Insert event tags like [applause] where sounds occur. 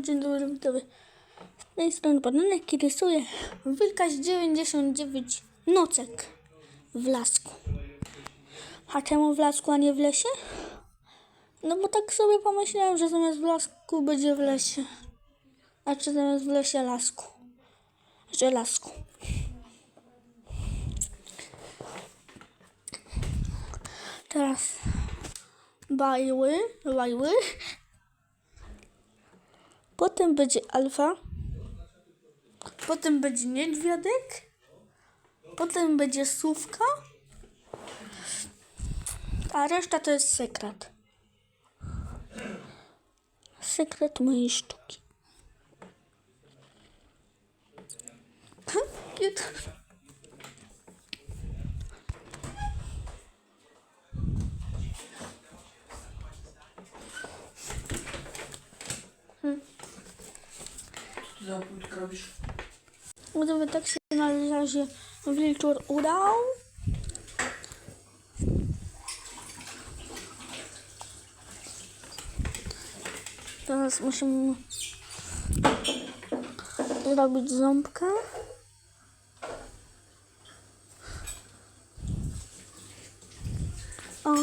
Dzień dobry, widzowie. Z tej strony bananek i rysuję wilka z 99 nocek w lasku. A czemu w lasku, a nie w lesie? No bo tak sobie pomyślałem, że zamiast w lasku będzie w lesie. A czy zamiast w lesie lasku? Że lasku. Teraz bajły, bajły. Potem będzie alfa. Potem będzie niedźwiadek. Potem będzie słówka. A reszta to jest sekret. Sekret mojej sztuki. [laughs] Cute. Za płytkę robisz? Gdyby tak się na razie wilczur udał. Teraz musimy zrobić ząbkę. O,